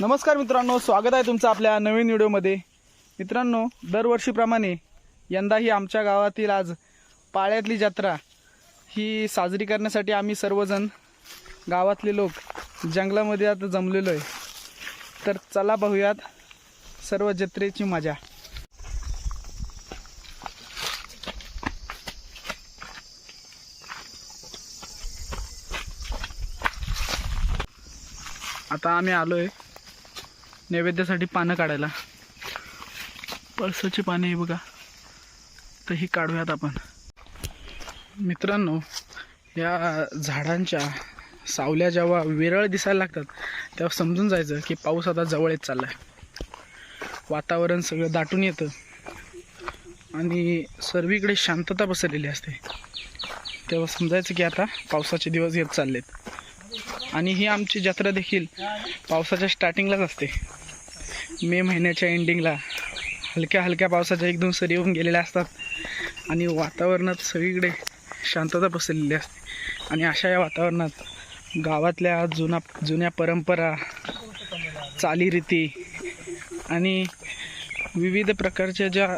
नमस्कार मित्रांनो स्वागत आहे तुमचं आपल्या नवीन व्हिडिओमध्ये. मित्रांनो दरवर्षीप्रमाणे यंदाही आमच्या गावातील आज पाळ्यातली जत्रा ही साजरी करण्यासाठी आम्ही सर्वजण गावातले लोक जंगलामध्ये आता जमलेलो आहे. तर चला पाहूयात सर्व जत्रेची मजा. आता आम्ही आलो आहे नैवेद्यासाठी पानं काढायला. पळसाची पाने बघा. तर ही काढूयात आपण. मित्रांनो या झाडांच्या सावल्या जेव्हा विरळ दिसायला लागतात तेव्हा समजून जायचं की पाऊस आता जवळ येत चालला आहे वातावरण सगळं दाटून येतं. आणि सर्वीकडे शांतता पसरलेली असते. तेव्हा समजायचं की आता पावसाचे दिवस येत चाललेत. आणि ही आमची जत्रा देखील पावसाच्या स्टार्टिंगलाच असते. मे महिन्याच्या एंडिंगला हलक्या हलक्या पावसाच्या एक दोन सरी येऊन गेलेल्या असतात. आणि वातावरणात सगळीकडे शांतता पसरलेली असते. आणि अशा या वातावरणात गावातल्या जुना जुन्या परंपरा चालीरीती आणि विविध प्रकारच्या ज्या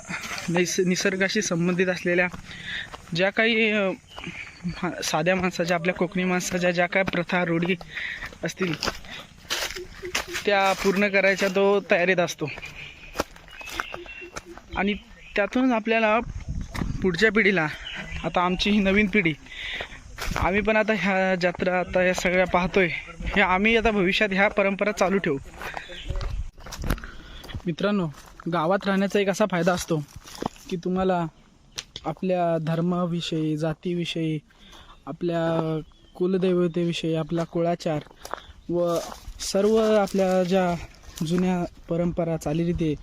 नैस निसर्गाशी संबंधित असलेल्या ज्या काही मा- साध्या माणसाच्या आपल्या कोकणी माणसाच्या ज्या काय प्रथा रूढी असतील त्या पूर्ण करायच्या तो तयारीत असतो. आणि त्यातून आपल्याला पुढच्या पिढीला आता आमची ही नवीन पिढी आम्ही पण आता ह्या जत्रा आता या सगळ्या पाहतोय. हे आम्ही आता भविष्यात ह्या परंपरा चालू ठेवू. मित्रांनो गावात राहण्याचा एक असा फायदा असतो की तुम्हाला आपल्या धर्माविषयी जातीविषयी आपल्या कुलदेवतेविषयी आपला कुळाचार व सर्व आपल्या ज्या जुन्या परंपरा चालीरीती आहे,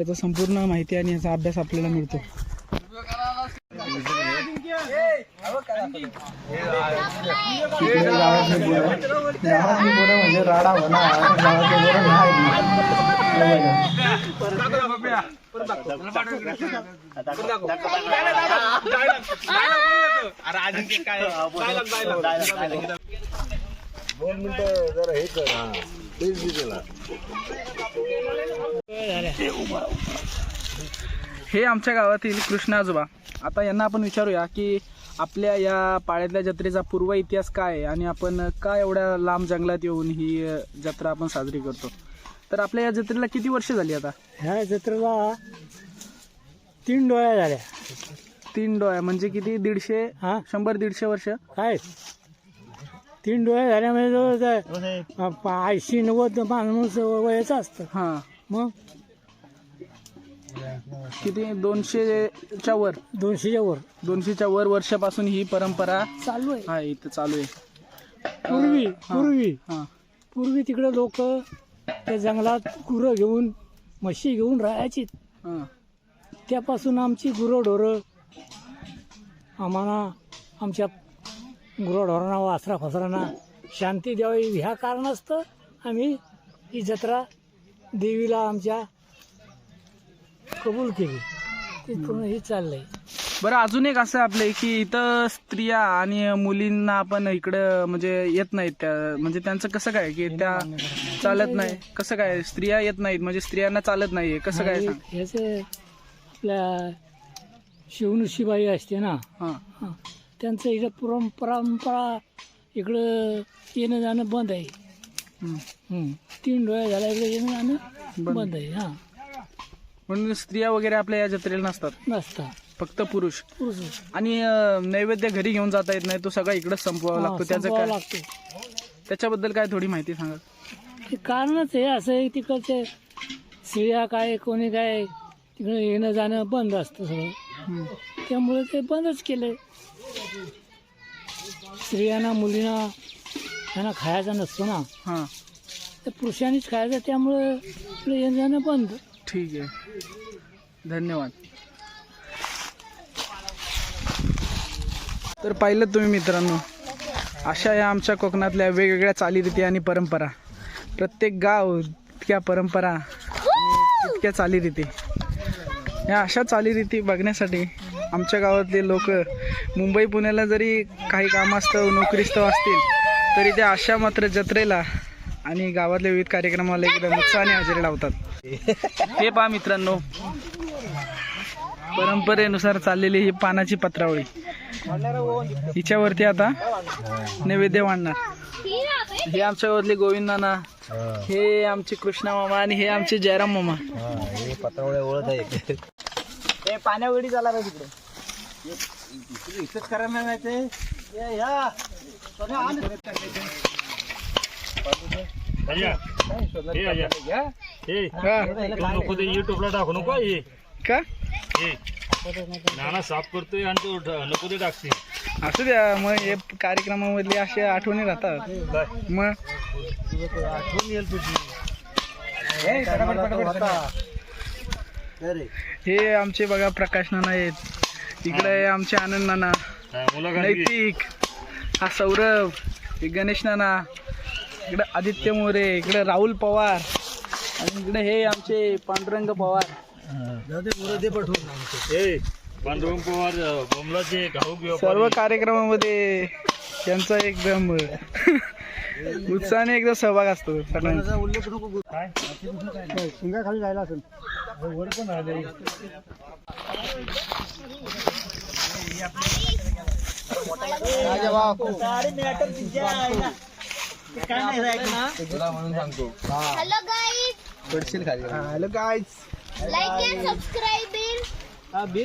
याचा संपूर्ण माहिती आणि याचा अभ्यास आपल्याला मिळतो. म्हणजे राडा दोन मिनिटं जरा हे कर हा. त्याला हे आमच्या गावातील कृष्ण आजोबा. आता यांना आपण विचारूया की आपल्या या पाळ्यातल्या जत्रेचा पूर्व इतिहास काय आहे आणि आपण का एवढ्या लांब जंगलात येऊन ही जत्रा आपण साजरी करतो? तर आपल्या या जत्रेला किती वर्ष झाली आता? ह्या जत्रेला तीन डोळ्या झाल्या. तीन डोळ्या म्हणजे किती? दीडशे? हा. शंभर दीडशे वर्ष? काय? तीन डोळ्या झाल्या म्हणजे जवळ ते ऐंशी नव्वद माणूस वयाचं असतं. हां. मग? किती? दोनशेच्या वर. दोनशेच्या वर. दोनशेच्या वर वर्षापासून ही परंपरा चालू आहे. आहे इथं चालू आहे. पूर्वी पूर्वी. हां. पूर्वी तिकडे लोक त्या जंगलात गुरं घेऊन म्हशी घेऊन राहायची. हां. त्यापासून आमची गुरंढोरं आम्हाला आमच्या गुरंढोरांना वासरा फसरांना शांती द्यावी. ह्या कारणास्तव आम्ही ही जत्रा देवीला आमच्या कबूल केली. तिथून हे चाललंय. बरं अजून एक असं आपलं की इथं स्त्रिया आणि मुलींना आपण इकडं म्हणजे येत नाहीत त्या म्हणजे त्यांचं कसं काय की त्या चालत नाही? कसं काय? स्त्रिया येत नाहीत म्हणजे स्त्रियांना चालत नाहीये. कसं काय सांग? ह्याचे आपल्या शिवनुशीबाई असते ना हां. हं. त्यांचं इकडं पुरम परंपरा इकडं येणं जाणं बंद आहे. हं. तीन डोळ्या झाल्या इकडे येणं जाणं बंद. आहे हां. म्हणून स्त्रिया वगैरे आपल्या या जत्रेला नसतात. नसता फक्त पुरुष. पुरुष. आणि अं, नैवेद्य घरी घेऊन जाता येत नाही तो सगळा इकडंच संपवावा लागतो. हां, त्याचं संपवावं काय? लागतो. त्याच्याबद्दल काय थोडी माहिती सांगा? ते कारणच हे असं आहे तिकडचे स्त्रिया काय कोणी काय तिकडे येणं जाणं बंद असतं सगळं. त्यामुळे ते बंदच केलं स्त्रियांना मुलींना त्यांना खायचा नसतो ना. हां. तर पुरुषांनीच खायचं त्यामुळे इकडे येणं जाणं बंद. ठीक आहे. धन्यवाद. तर पाहिलं तुम्ही मित्रांनो अशा या आमच्या कोकणातल्या वेगवेगळ्या चालीरीती आणि परंपरा. प्रत्येक गाव तितक्या परंपरा आणि तितक्या चालीरीती. या अशा चालीरीती बघण्यासाठी आमच्या गावातले लोक मुंबई पुण्याला जरी काही कामास्तव नोकरीस्तव असतील तरी त्या अशा मात्र जत्रेला आणि गावातल्या विविध कार्यक्रमाला एकदम उत्साहाने हजेरी लावतात. हे पहा मित्रांनो. परंपरेनुसार चाललेली ही पानाची पत्रावळी. हिच्यावरती आता नैवेद्य वाढणार. हे आमच्या गावातले गोविंद नाना हे. आमचे कृष्णा मामा आणि हे आमचे जयराम मामा. पत्रावळ्या ओळख आहे. हे पाण्यावडी चाला रे तिकडे इथंच करायला नाही ते हा. नको ते युट्यूबला टाकू नको हे. का? हे. नाना साफ करतोय आणि तो नको ते टाकते. असू द्या मग हे कार्यक्रमामधली अशा आठवणी राहतात. मग? आठवण येईल तुझी हे आमचे बघा प्रकाश नाना आहेत. इकडे आहे आमचे आनंद नाना. मुलं नैतिक. हा सौरभ. हे गणेश नाना. इकडे आदित्य मोरे. इकडे राहुल पवार. आणि इकडे हे आमचे पांडुरंग पवार. हे पांडुरंग पवार सर्व कार्यक्रमामध्ये त्यांचा एकदम उत्साहाने एकदम सहभाग असतो सगळ्यांचा. उल्लेख नको काय? शिंगा खाली जायला असेल. वर पण आले तुला म्हणून सांगतो Hello guys, पडशील खाली हॅलो काय like and subscribe in. अरे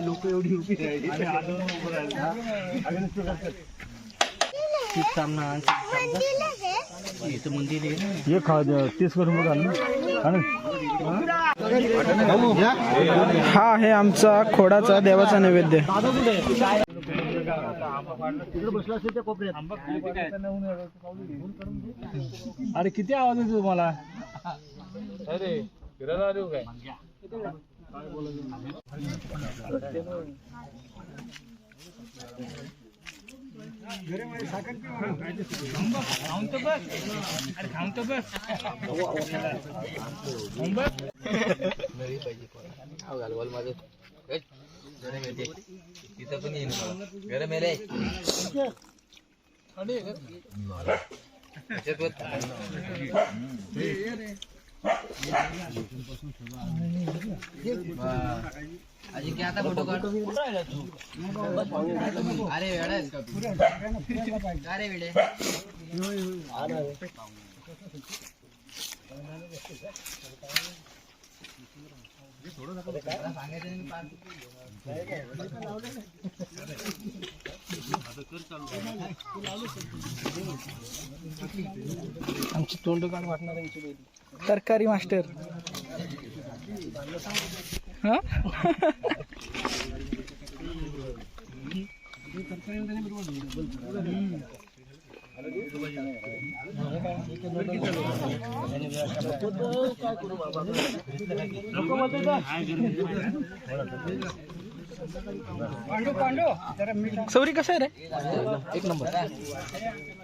लोक एवढी उभी हे खा तीस करून बघा हा आहे आमचा खोडाचा देवाचा नैवेद्य. अरे किती आवाज येतो तुम्हाला? घालवाल माझं गरम येते तिथं पण येईल मला. गरम की आता फोटो काढ अरे वेळा आहेस का तू? अरे वेडे आमची तोंड काढ वाटणार तरकारी मास्टर. हां? सौरी कसं आहे रे? एक नंबर.